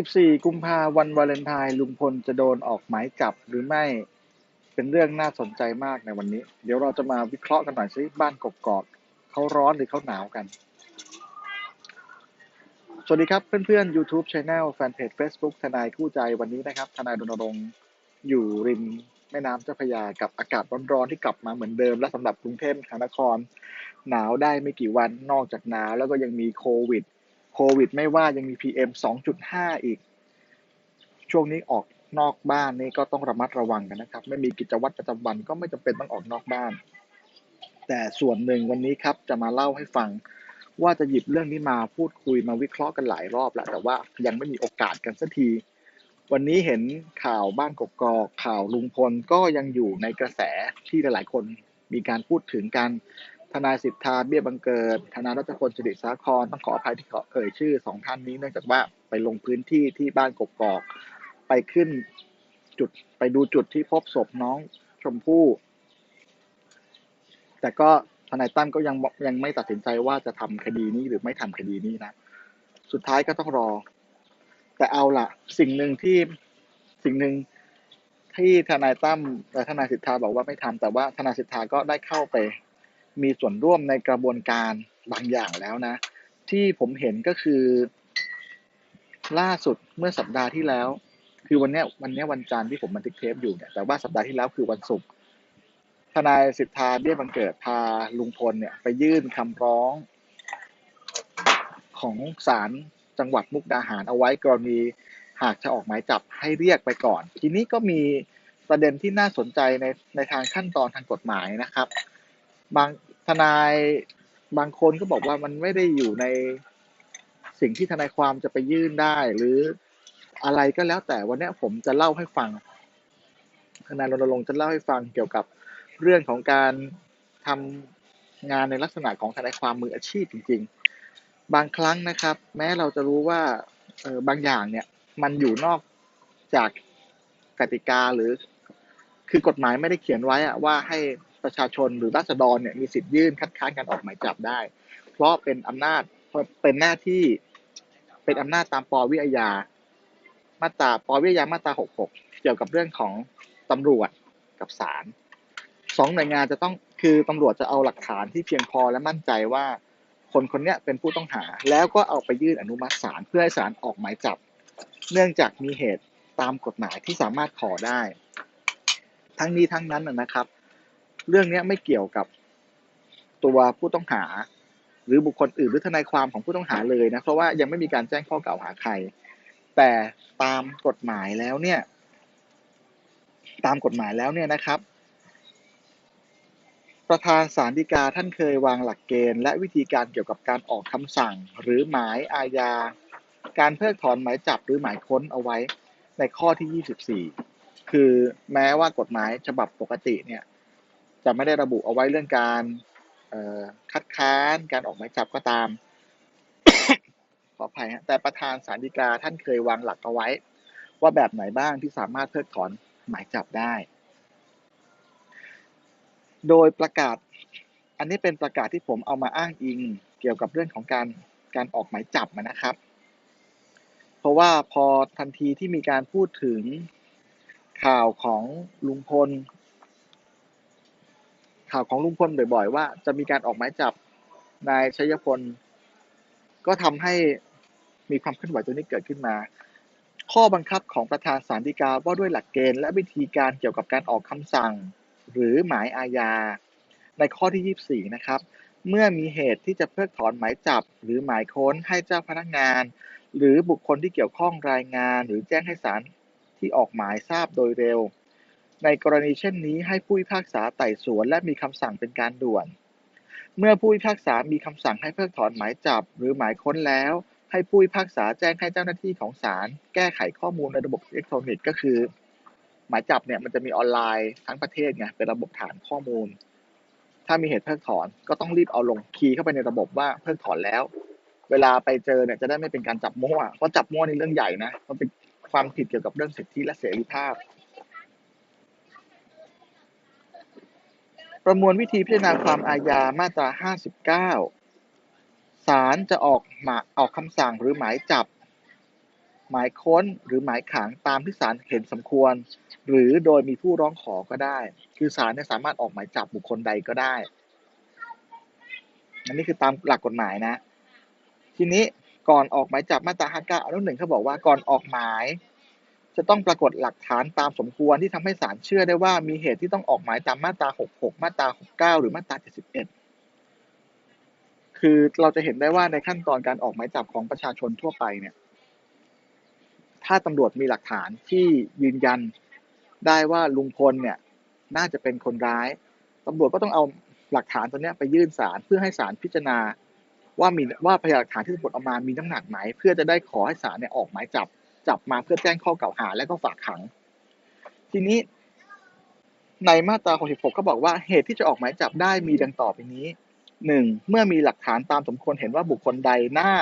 14 กุมภาวันวาเลนไทน์ลุงพลจะโดนออกหมายจับหรือไม่เป็นเรื่องน่าสนใจมากในวันนี้ เดี๋ยวเราจะมาวิเคราะห์กันหน่อยซิบ้านกกอกเขาร้อนหรือเขาหนาวกัน สวัสดีครับเพื่อนๆ YouTube Channel แฟนเพจ Facebook ทนายคู่ใจวันนี้นะครับ ทนายรณรงค์อยู่ริมแม่น้ำเจ้าพระยากับอากาศร้อนๆที่กลับมาเหมือนเดิม และสำหรับกรุงเทพมหานคร หนาวได้ไม่กี่วันนอกจากหนาวแล้วก็ยังมีโควิด โควิดไม่ว่ายังมี PM 2.5 อีก ช่วงนี้ออกนอกบ้านนี่ก็ต้องระมัดระวังกันนะครับ ไม่มีกิจวัตรประจำวันก็ไม่จำเป็นต้องออกนอกบ้าน แต่ส่วนหนึ่งวันนี้ครับจะมาเล่าให้ฟัง ว่าจะหยิบเรื่องนี้มาพูดคุยมาวิเคราะห์กันหลายรอบแล้ว แต่ว่ายังไม่มีโอกาสกันสักที วันนี้เห็นข่าวบ้านกกอกข่าวลุงพลก็ยังอยู่ในกระแสที่หลายๆคนมีการพูดถึงกัน ทนายสิทธาเบี้ยบังเกิด ทนายรัชพลสิริสาครต้องขออภัยที่ขอเอ่ยชื่อสองท่านนี้เนื่องจากว่าไปลงพื้นที่ที่บ้านกกอก ไปขึ้นจุดไปดูจุดที่พบศพน้องชมพู่ แต่ก็ทนายตั้มก็ยังยังไม่ตัดสินใจว่าจะทำคดีนี้หรือไม่ทำคดีนี้นะ สุดท้ายก็ต้องรอ แต่เอาล่ะสิ่งหนึ่งที่สิ่งหนึ่งที่ทนายตั้มและทนายสิทธาบอกว่าไม่ทำแต่ว่าทนายสิทธาก็ได้เข้าไป มีส่วนร่วมในกระบวนการบางอย่างแล้วนะ ที่ผมเห็นก็คือ ล่าสุดเมื่อสัปดาห์ที่แล้ว คือวันนี้วันนี้วันจันทร์ที่ผมบันทึกเทปอยู่เนี่ยแต่ว่าสัปดาห์ที่แล้วคือวันศุกร์ทนายสิทธาเบี้ยบังเกิดพาลุงพลเนี่ย ไปยื่นคำร้อง ของศาลจังหวัดมุกดาหารเอาไว้กรณีหากจะออกหมายจับให้เรียกไปก่อน ทีนี้ก็มีประเด็นที่น่าสนใจในในทางขั้นตอนทางกฎหมายนะครับ บางทนายบางคนก็บอกว่ามันไม่ได้อยู่ในสิ่งที่ทนายความจะไปยื่นได้ หรืออะไรก็แล้วแต่วันนี้ผมจะเล่าให้ฟังทนายรณรงค์จะเล่าให้ฟังเกี่ยวกับเรื่องของการทำงานในลักษณะของทนายความมืออาชีพจริง ๆ บางครั้งนะครับ แม้เราจะรู้ว่าบางอย่างเนี่ย มันอยู่นอกจากกติกาหรือคือกฎหมายไม่ได้เขียนไว้อะว่าให้ ประชาชนหรือราษฎรเนี่ยมีสิทธิ์ยื่นคัดค้านการออกหมายจับได้ เพราะเป็นอำนาจเป็นหน้าที่เป็นอำนาจตามปวิอาญามาตราปวิอาญามาตรา 66 เกี่ยวกับเรื่องของตำรวจกับศาลสองหน่วยงานจะต้องคือตำรวจจะเอาหลักฐานที่เพียงพอและมั่นใจว่าคนคนนี้เป็นผู้ต้องหา แล้วก็เอาไปยื่นอนุมัติศาลเพื่อให้ศาลออกหมายจับ เนื่องจากมีเหตุตามกฎหมายที่สามารถขอได้ ทั้งนี้ทั้งนั้นนะครับ เรื่องนี้ไม่เกี่ยวกับตัวผู้ต้องหา หรือบุคคลอื่นหรือทนายความของผู้ต้องหาเลยนะเพราะว่ายังไม่มีการแจ้งข้อกล่าวหาใคร แต่ตามกฎหมายแล้วเนี่ย ตามกฎหมายแล้วเนี่ยนะครับ ประธานศาลฎีกาท่านเคยวางหลักเกณฑ์ และวิธีการเกี่ยวกับการออกคำสั่ง หรือหมายอาญาการเพิกถอนหมายจับหรือหมายค้นเอาไว้ในข้อที่ 24 คือแม้ว่ากฎหมายฉบับปกติเนี่ย จะไม่ได้ระบุเอาไว้เรื่องการคัดค้านการออกหมายจับก็ตาม ขออภัยฮะแต่ประธานศาลฎีกาท่านเคยวางหลักเอาไว้ ว่าแบบไหนบ้างที่สามารถเพิกถอนหมายจับได้ โดยประกาศ อันนี้เป็นประกาศที่ผมเอามาอ้างอิงเกี่ยวกับเรื่องของการการออกหมายจับนะครับ เพราะว่าพอทันทีที่มีการพูดถึงข่าวของลุงพล ข่าวของลุงพลบ่อยๆ ว่าจะมีการออกหมายจับนายชัยพล ก็ทำให้มีความเคลื่อนไหวตัวนี้เกิดขึ้นมา ข้อบังคับของประธานศาลฎีกาว่าด้วยหลักเกณฑ์และวิธีการเกี่ยวกับการออกคำสั่ง หรือหมายอาญาในข้อที่ 24 นะครับ เมื่อมีเหตุที่จะเพิกถอนหมายจับ หรือหมายค้นให้เจ้าพนักงาน หรือบุคคลที่เกี่ยวข้องรายงาน หรือแจ้งให้ศาลที่ออกหมายทราบโดยเร็ว ในกรณีเช่นนี้ให้ผู้พิพากษาไต่สวนและมีคำสั่งเป็นการด่วน เมื่อผู้พิพากษามีคำสั่งให้เพิกถอนหมายจับหรือหมายค้นแล้ว ให้ผู้พิพากษาแจ้งให้เจ้าหน้าที่ของศาลแก้ไขข้อมูลในระบบอิเล็กทรอนิกส์ก็คือ หมายจับเนี่ยมันจะมีออนไลน์ทั้งประเทศไงเป็นระบบฐานข้อมูล ถ้ามีเหตุเพิกถอนก็ต้องรีบเอาลงคีย์เข้าไปในระบบว่าเพิกถอนแล้ว เวลาไปเจอเนี่ยจะได้ไม่เป็นการจับมั่วเพราะจับมั่วนี่เรื่องใหญ่นะมันเป็นความผิดเกี่ยวกับเรื่องสิทธิและเสรีภาพ ประมวลวิธีพิจารณาความอาญามาตรา 59 ศาลจะออกหมาออกคำสั่งหรือหมายจับ หมายค้นหรือหมายขังตามที่ศาลเห็นสมควร หรือโดยมีผู้ร้องขอก็ได้ คือศาลเนี่ยสามารถออกหมายจับบุคคลใดก็ได้ อันนี้คือตามหลักกฎหมายนะ ทีนี้ก่อนออกหมายจับมาตรา 59 อนุหนึ่งเขาบอกว่าก่อนออกหมาย จะต้องปรากฏหลักฐานตามสมควรที่ทำให้ศาลเชื่อได้ว่ามีเหตุที่ต้องออกหมายตามมาตรา 66 มาตรา 69 หรือมาตรา 71 คือเราจะเห็นได้ว่าในขั้นตอนการออกหมายจับของประชาชนทั่วไปเนี่ย ถ้าตำรวจมีหลักฐานที่ยืนยันได้ว่าลุงพลเนี่ย น่าจะเป็นคนร้ายตำรวจก็ต้องเอาหลักฐานตัวเนี้ยไปยื่นศาลเพื่อให้ศาลพิจารณาว่ามีว่าพยานหลักฐานที่ตำรวจเอามามีน้ำหนักไหมเพื่อจะได้ขอให้ศาลเนี่ยออกหมายจับ จับมาเพื่อแจ้งข้อกล่าวหาและก็ฝากขัง ทีนี้ในมาตรา 66 ก็บอกว่าเหตุที่จะออกหมายจับได้มีดังต่อไปนี้หนึ่งเมื่อมีหลักฐานตามสมควรเห็นว่าบุคคลใดน่า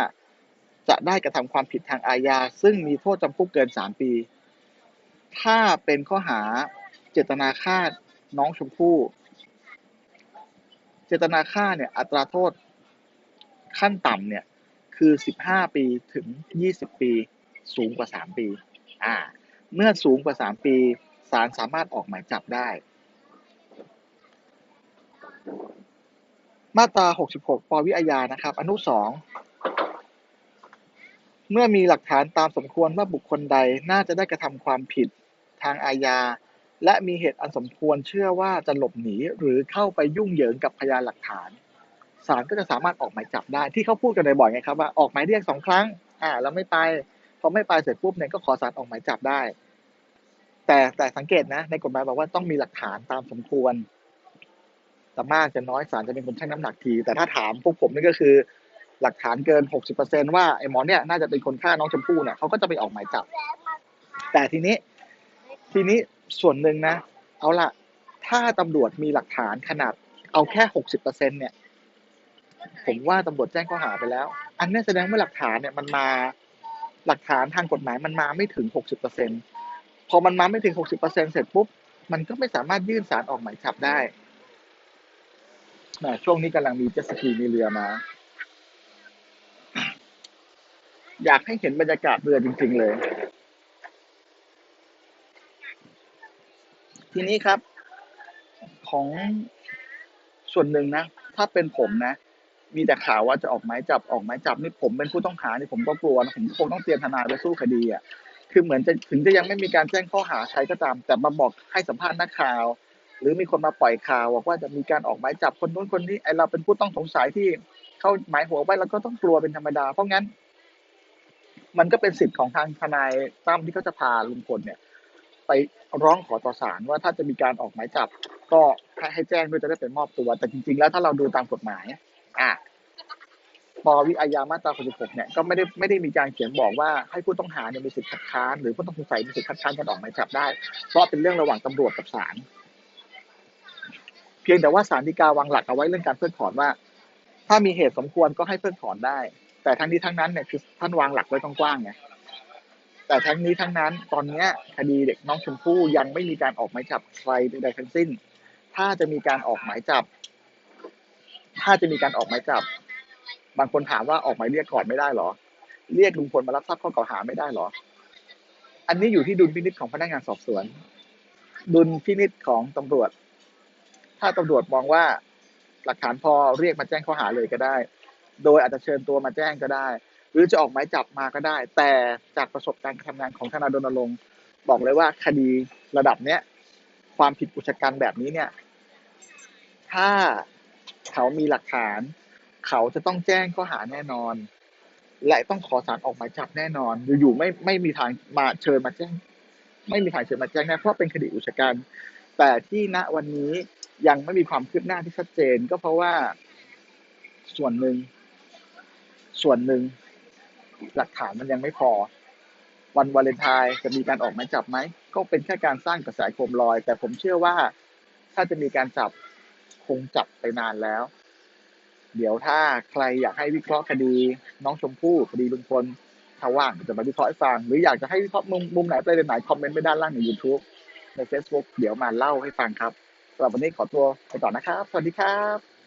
จะได้กระทำความผิดทางอาญา ซึ่งมีโทษจำคุกเกิน 3 ปี ถ้าเป็นข้อหาเจตนาฆ่าน้องชมพู่ เจตนาฆ่าเนี่ยอัตราโทษขั้นต่ำเนี่ยคือ 15 ปีถึง 20 ปี สูงกว่า 3 ปี อ่า เมื่อสูงกว่า 3 ปีศาลสามารถออกหมายจับได้ มาตรา 66 ปวิอาญานะครับ อนุ 2 เมื่อมีหลักฐานตามสมควรว่าบุคคลใดน่าจะได้กระทำความผิดทางอาญา และมีเหตุอันสมควรเชื่อว่าจะหลบหนีหรือเข้าไปยุ่งเหยิงกับพยานหลักฐานศาลก็จะสามารถออกหมายจับได้ที่เขาพูดกันบ่อยๆไงครับว่าออกหมายเรียกสองครั้ง อ่าแล้วไม่ไป พอไม่ไปเสร็จปุ๊บเนี่ยก็ขอศาลออกหมายจับได้ แต่แต่สังเกตนะ ในกฎหมายบอกว่าต้องมีหลักฐานตามสมควรจะมากจะน้อยศาลจะเป็นคนชั่งน้ำหนักที แต่ถ้าถามพวกผมนี่ก็คือ หลักฐานเกิน60%ว่าไอ้หมอเนี่ยน่าจะเป็นคนฆ่าน้องชมพู่เนี่ยเขาก็จะไปออกหมายจับ แต่ทีนี้ ทีนี้ส่วนหนึ่งนะ เอาละถ้าตำรวจมีหลักฐานขนาดเอาแค่60%เนี่ย ผมว่าตำรวจแจ้งข้อหาไปแล้ว อันนี้แสดงว่าหลักฐานเนี่ยมันมา หลักฐานทางกฎหมายมันมาไม่ถึง 60%พอมันมาไม่ถึง 60%เสร็จปุ๊บ มันก็ไม่สามารถยื่นสารออกหมายจับได้ช่วงนี้กำลังมีเจสกีมีเรือมา อยากให้เห็นบรรยากาศเรือจริง ๆ เลย ทีนี้ครับ ของส่วนหนึ่งนะ ถ้าเป็นผมนะ มีแต่ข่าวว่าจะออกหมายจับออกหมายจับนี่ผมเป็นผู้ต้องหานี่ผมก็กลัวนะผมคงต้องเตรียมทนายไปสู้คดีอะคือเหมือนจะถึงจะยังไม่มีการแจ้งข้อหาใครก็ตาม แต่มาบอกให้สัมภาษณ์นักข่าว หรือมีคนมาปล่อยข่าวบอกว่าจะมีการออกหมายจับคนนู้นคนนี้ไอเราเป็นผู้ต้องสงสัยที่เข้าหมายหัวไว้เราก็ต้องกลัวเป็นธรรมดา เพราะงั้น มันก็เป็นสิทธิ์ของทางทนายตั้มที่เขาจะพาลุงพลเนี่ย ไปร้องขอต่อศาลว่าถ้าจะมีการออกหมายจับ ก็ให้ให้แจ้งด้วยจะได้ไปมอบตัว แต่จริง ๆ แล้วถ้าเราดูตามกฎหมาย อะปวิอาญามาตรา66เนี่ยก็ไม่ได้ไม่ได้มีการเขียนบอกว่าให้ผู้ต้องหาเนี่ยมีสิทธิ์คัดค้านหรือผู้ต้องสงสัยมีสิทธิ์คัดค้านการออกหมายจับได้ เพราะเป็นเรื่องระหว่างตำรวจกับศาลเพียงแต่ว่าศาลฎีกาวางหลักเอาไว้เรื่องการเพิกถอนว่า ถ้ามีเหตุสมควรก็ให้เพิกถอนได้ แต่ทั้งนี้ทั้งนั้นเนี่ยคือท่านวางหลักไว้กว้างๆไงแต่ทั้งนี้ทั้งนั้นตอนเนี้ยคดีเด็กน้องชมพู่ยังไม่มีการออกหมายจับใครใดๆทั้งสิ้น ถ้าจะมีการออกหมายจับ ถ้าจะมีการออกหมายจับ บางคนถามว่าออกหมายเรียกก่อนไม่ได้หรอ เรียกลุงพลมารับทราบข้อกล่าวหาไม่ได้หรอ อันนี้อยู่ที่ดุลพินิจของพนักงานสอบสวน ดุลพินิจของตำรวจ ถ้าตำรวจมองว่าหลักฐานพอเรียกมาแจ้งข้อหาเลยก็ได้ โดยอาจจะเชิญตัวมาแจ้งก็ได้ หรือจะออกหมายจับมาก็ได้ แต่จากประสบการณ์การทำงานของทนายรณรงค์บอกเลยว่าคดีระดับเนี้ยความผิดอุชกันแบบนี้เนี่ย ถ้า เขามีหลักฐาน เขาจะต้องแจ้งข้อหาแน่นอน และต้องขอสารออกหมายจับแน่นอน อยู่ๆไม่ไม่มีทางมาเชิญมาแจ้ง ไม่มีทางเชิญมาแจ้งแน่เพราะเป็นคดีอุชะกันแต่ที่ณวันนี้ยังไม่มีความคืบหน้าที่ชัดเจน ก็เพราะว่าส่วนหนึ่งส่วนหนึ่งหลักฐานมันยังไม่พอ วันวาเลนไทน์จะมีการออกหมายจับไหม ก็เป็นแค่การสร้างกระแสโคมลอย แต่ผมเชื่อว่าถ้าจะมีการจับ คงจับไปนานแล้ว เดี๋ยวถ้าใครอยากให้วิเคราะห์คดี น้องชมพู่คดีลุงพลถ้าว่างจะมาวิเคราะห์ให้ฟัง หรืออยากจะให้วิเคราะห์มุมมุมไหนประเด็นไหนคอมเมนต์ไปด้านล่างใน YouTube ใน Facebook เดี๋ยวมาเล่าให้ฟังครับสำหรับวันนี้ขอตัวไปก่อนนะครับ สวัสดีครับ